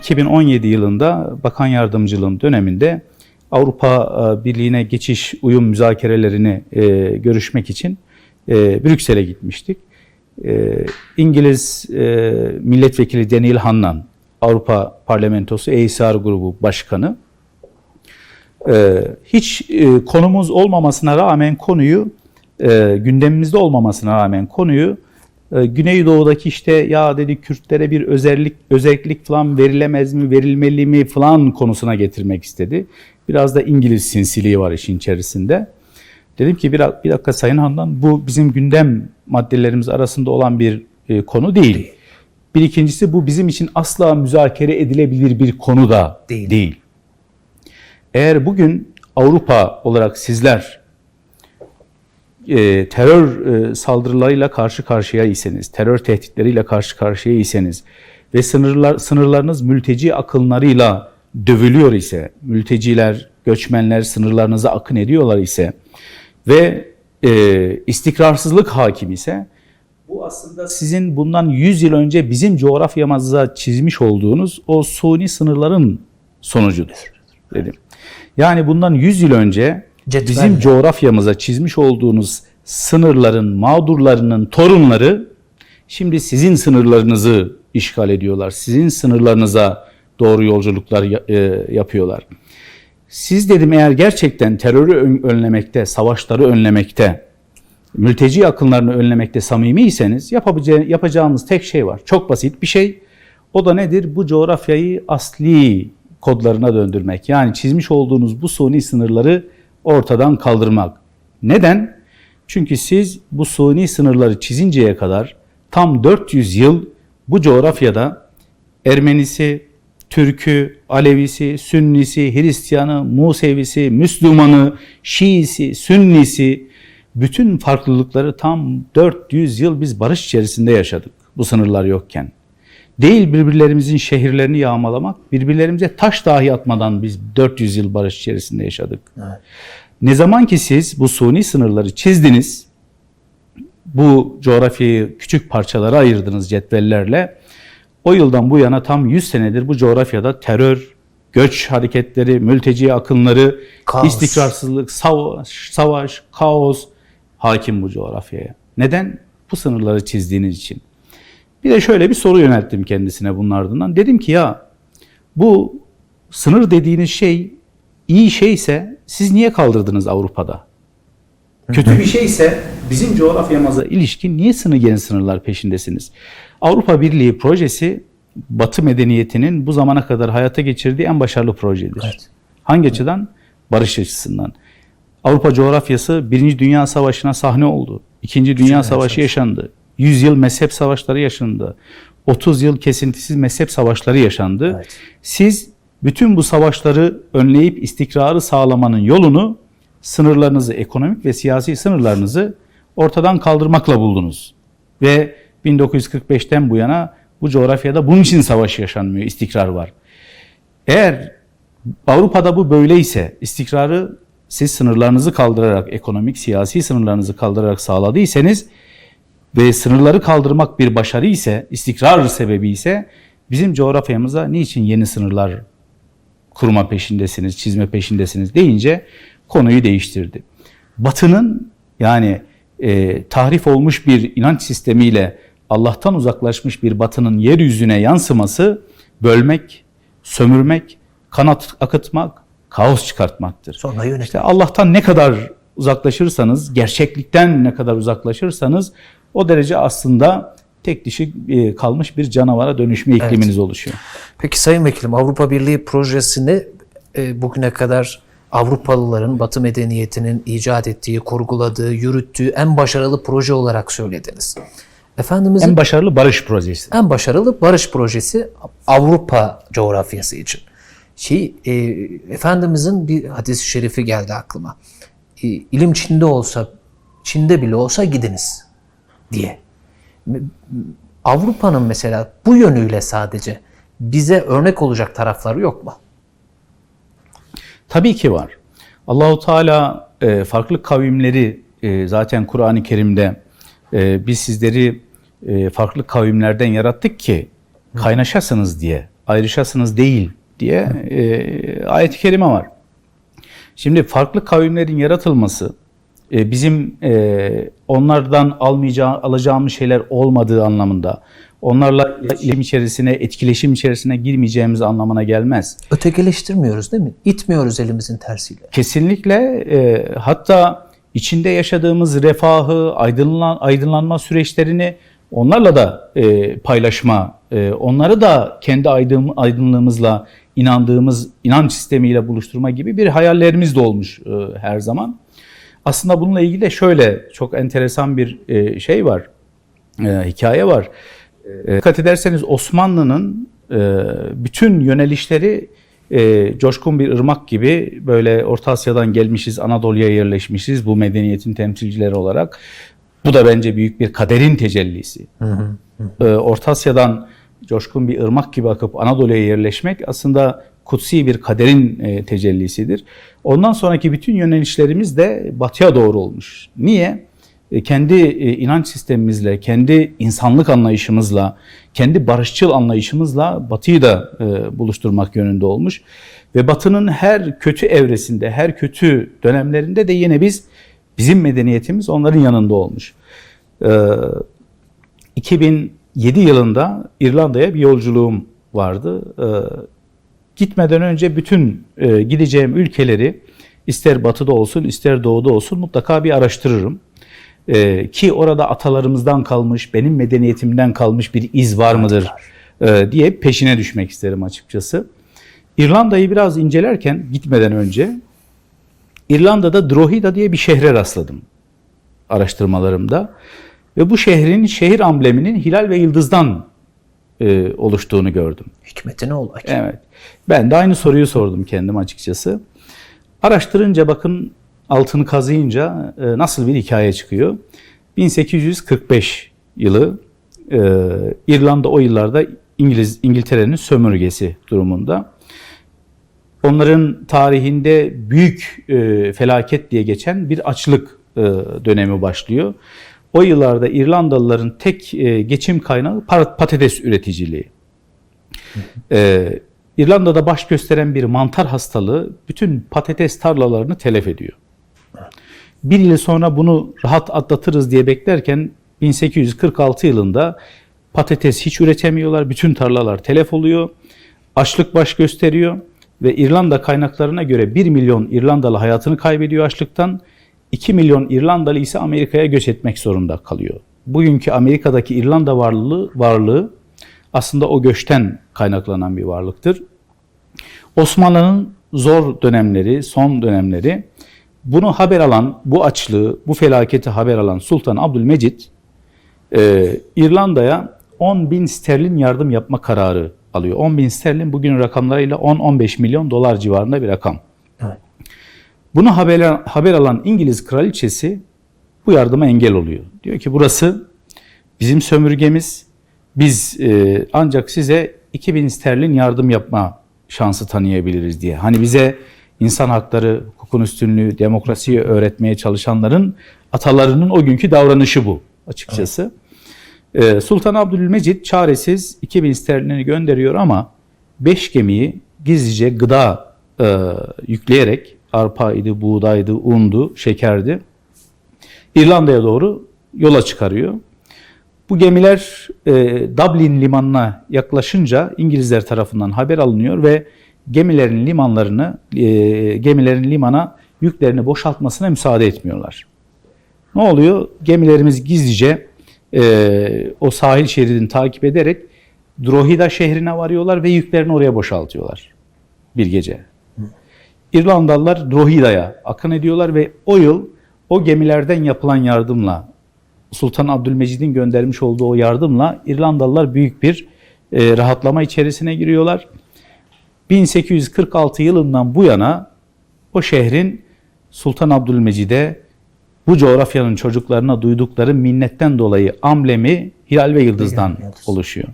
2017 yılında bakan yardımcılığım döneminde Avrupa e, Birliği'ne geçiş uyum müzakerelerini e, görüşmek için e, Brüksel'e gitmiştik. E, İngiliz e, milletvekili Daniel Hannan, Avrupa Parlamentosu ESR grubu başkanı, e, hiç e, konumuz olmamasına rağmen konuyu, e, gündemimizde olmamasına rağmen konuyu Güneydoğu'daki işte ya dedi Kürtlere bir özellik özellik falan verilemez mi, verilmeli mi falan konusuna getirmek istedi. Biraz da İngiliz sinsiliği var işin içerisinde. Dedim ki bir, bir dakika Sayın Handan bu bizim gündem maddelerimiz arasında olan bir e, konu değil. Bir ikincisi bu bizim için asla müzakere edilebilir bir konu da Değil. değil. Eğer bugün Avrupa olarak sizler e, terör e, saldırılarıyla karşı karşıya iseniz, terör tehditleriyle karşı karşıya iseniz ve sınırlar sınırlarınız mülteci akınlarıyla dövülüyor ise, mülteciler, göçmenler sınırlarınıza akın ediyorlar ise ve e, istikrarsızlık hakim ise bu aslında sizin bundan 100 yıl önce bizim coğrafyamıza çizmiş olduğunuz o suni sınırların sonucudur dedim. Yani bundan 100 yıl önce Cetvelle. bizim coğrafyamıza çizmiş olduğunuz sınırların mağdurlarının torunları şimdi sizin sınırlarınızı işgal ediyorlar. Sizin sınırlarınıza doğru yolculuklar e, yapıyorlar. Siz dedim eğer gerçekten terörü ön- önlemekte, savaşları önlemekte, mülteci akınlarını önlemekte samimiyseniz yapacağınız tek şey var. Çok basit bir şey. O da nedir? Bu coğrafyayı asli kodlarına döndürmek. Yani çizmiş olduğunuz bu suni sınırları ortadan kaldırmak. Neden? Çünkü siz bu suni sınırları çizinceye kadar tam 400 yıl bu coğrafyada Ermenisi, Türkü, Alevisi, Sünnisi, Hristiyanı, Musevisi, Müslümanı, Şiisi, Sünnisi bütün farklılıkları tam 400 yıl biz barış içerisinde yaşadık bu sınırlar yokken. Değil birbirlerimizin şehirlerini yağmalamak, birbirlerimize taş dahi atmadan biz 400 yıl barış içerisinde yaşadık. Ne zaman ki siz bu suni sınırları çizdiniz, bu coğrafyayı küçük parçalara ayırdınız cetvellerle, o yıldan bu yana tam 100 senedir bu coğrafyada terör, göç hareketleri, mülteci akınları, Kaos. istikrarsızlık, savaş, savaş, kaos hakim bu coğrafyaya. Neden? Bu sınırları çizdiğiniz için. Bir de şöyle bir soru yönelttim kendisine bunun ardından. Dedim ki ya bu sınır dediğiniz şey iyi şeyse siz niye kaldırdınız Avrupa'da? Kötü bir şeyse bizim coğrafyamıza ilişkin niye sınır yeni sınırlar peşindesiniz? Avrupa Birliği projesi Batı medeniyetinin bu zamana kadar hayata geçirdiği en başarılı projedir. Evet. Hangi açıdan? Barış açısından. Avrupa coğrafyası Birinci Dünya Savaşı'na sahne oldu. İkinci Dünya Savaşı. yaşandı. 100 yıl mezhep savaşları yaşandı. 30 yıl kesintisiz mezhep savaşları yaşandı. Evet. Siz bütün bu savaşları önleyip istikrarı sağlamanın yolunu sınırlarınızı, ekonomik ve siyasi sınırlarınızı ortadan kaldırmakla buldunuz. Ve 1945'ten bu yana bu coğrafyada bunun için savaş yaşanmıyor, istikrar var. Eğer Avrupa'da bu böyleyse istikrarı siz sınırlarınızı kaldırarak, ekonomik, siyasi sınırlarınızı kaldırarak sağladıysanız ve sınırları kaldırmak bir başarı ise, istikrar sebebi ise bizim coğrafyamıza niçin yeni sınırlar kurma peşindesiniz, çizme peşindesiniz deyince konuyu değiştirdi. Batı'nın yani e, tahrif olmuş bir inanç sistemiyle Allah'tan uzaklaşmış bir Batı'nın yeryüzüne yansıması bölmek, sömürmek, kanat akıtmak, kaos çıkartmaktır. Sonra yönet. İşte Allah'tan ne kadar uzaklaşırsanız, gerçeklikten ne kadar uzaklaşırsanız o derece aslında tek dişi e, kalmış bir canavara dönüşme ikliminiz oluşuyor. Peki Sayın Vekilim Avrupa Birliği projesini e, bugüne kadar Avrupalıların Batı medeniyetinin icat ettiği, kurguladığı, yürüttüğü en başarılı proje olarak söylediniz. Efendimizin En başarılı barış projesi. en başarılı barış projesi Avrupa coğrafyası için. Şey, e, Efendimizin bir hadis-i şerifi geldi aklıma. E, ilim Çin'de olsa, Çin'de bile olsa gidiniz diye. Avrupa'nın mesela bu yönüyle sadece bize örnek olacak tarafları yok mu? Tabii ki var. Allahu Teala e, farklı kavimleri e, zaten Kur'an-ı Kerim'de e, biz sizleri farklı kavimlerden yarattık ki kaynaşasınız diye ayrışasınız değil diye ayet-i kerime var. Şimdi farklı kavimlerin yaratılması e, bizim e, onlardan almayacağı, alacağımız şeyler olmadığı anlamında, onlarla iletişim içerisine, etkileşim içerisine girmeyeceğimiz anlamına gelmez. Ötekileştirmiyoruz değil mi? İtmiyoruz elimizin tersiyle. Kesinlikle e, hatta içinde yaşadığımız refahı, aydınlan, aydınlanma süreçlerini onlarla da e, paylaşma, e, onları da kendi aydın, aydınlığımızla, inandığımız inanç sistemiyle buluşturma gibi bir hayallerimiz de olmuş e, her zaman. Aslında bununla ilgili de şöyle çok enteresan bir e, şey var, e, hikaye var. E, dikkat ederseniz Osmanlı'nın bütün yönelişleri e, coşkun bir ırmak gibi böyle Orta Asya'dan gelmişiz, Anadolu'ya yerleşmişiz bu medeniyetin temsilcileri olarak. Bu da bence büyük bir kaderin tecellisi. E, Orta Asya'dan coşkun bir ırmak gibi akıp Anadolu'ya yerleşmek aslında kutsi bir kaderin e, tecellisidir. Ondan sonraki bütün yönelişlerimiz de batıya doğru olmuş. Niye? E, kendi e, inanç sistemimizle, kendi insanlık anlayışımızla, kendi barışçıl anlayışımızla Batı'yı da e, buluşturmak yönünde olmuş. Ve Batı'nın her kötü evresinde, her kötü dönemlerinde de yine biz, bizim medeniyetimiz onların yanında olmuş. E, 2007 yılında İrlanda'ya bir yolculuğum vardı. E, gitmeden önce bütün e, gideceğim ülkeleri ister batıda olsun ister doğuda olsun mutlaka bir araştırırım. Ee, ki orada atalarımızdan kalmış, benim medeniyetimden kalmış bir iz var mıdır e, diye peşine düşmek isterim açıkçası. İrlanda'yı biraz incelerken gitmeden önce İrlanda'da Drogheda diye bir şehre rastladım araştırmalarımda. Ve bu şehrin şehir ambleminin hilal ve yıldızdan e, oluştuğunu gördüm. Hikmeti ne ola ki? Evet. Ben de aynı soruyu sordum kendim açıkçası. Araştırınca bakın altını kazıyınca e, nasıl bir hikaye çıkıyor. 1845 yılı e, İrlanda o yıllarda İngiliz İngiltere'nin sömürgesi durumunda. Onların tarihinde büyük e, felaket diye geçen bir açlık e, dönemi başlıyor. O yıllarda İrlandalıların tek e, geçim kaynağı pa- patates üreticiliği. Ee, İrlanda'da baş gösteren bir mantar hastalığı bütün patates tarlalarını telef ediyor. Bir yıl sonra bunu rahat atlatırız diye beklerken 1846 yılında patates hiç üretemiyorlar. Bütün tarlalar telef oluyor. Açlık baş gösteriyor ve İrlanda kaynaklarına göre 1 milyon İrlandalı hayatını kaybediyor açlıktan. 2 milyon İrlandalı ise Amerika'ya göç etmek zorunda kalıyor. Bugünkü Amerika'daki İrlanda varlığı, varlığı aslında o göçten kaynaklanan bir varlıktır. Osmanlı'nın zor dönemleri, son dönemleri bunu haber alan, bu açlığı, bu felaketi haber alan Sultan Abdülmecit e, İrlanda'ya 10 bin sterlin yardım yapma kararı alıyor. 10 bin sterlin bugünün rakamlarıyla 10-15 milyon dolar civarında bir rakam. Evet. Bunu haber, haber alan İngiliz kraliçesi bu yardıma engel oluyor. Diyor ki burası bizim sömürgemiz. Biz e, ancak size 2000 sterlin yardım yapma şansı tanıyabiliriz diye. Hani bize insan hakları, hukukun üstünlüğü, demokrasiyi öğretmeye çalışanların atalarının o günkü davranışı bu açıkçası. E, Sultan Abdülmecit çaresiz 2000 sterlini gönderiyor ama 5 gemiyi gizlice gıda e, yükleyerek arpaydı, buğdaydı, undu, şekerdi. İrlanda'ya doğru yola çıkarıyor. Bu gemiler e, Dublin limanına yaklaşınca İngilizler tarafından haber alınıyor ve gemilerin limanlarını, e, gemilerin limana yüklerini boşaltmasına müsaade etmiyorlar. Ne oluyor? Gemilerimiz gizlice e, o sahil şeridini takip ederek Drogheda şehrine varıyorlar ve yüklerini oraya boşaltıyorlar bir gece. İrlandalılar Drogheda'ya akın ediyorlar ve o yıl o gemilerden yapılan yardımla Sultan Abdülmecid'in göndermiş olduğu o yardımla İrlandalılar büyük bir e, rahatlama içerisine giriyorlar. 1846 yılından bu yana o şehrin Sultan Abdülmecid'e bu coğrafyanın çocuklarına duydukları minnetten dolayı amblemi hilal ve yıldızdan Hilal ve yıldız. oluşuyor.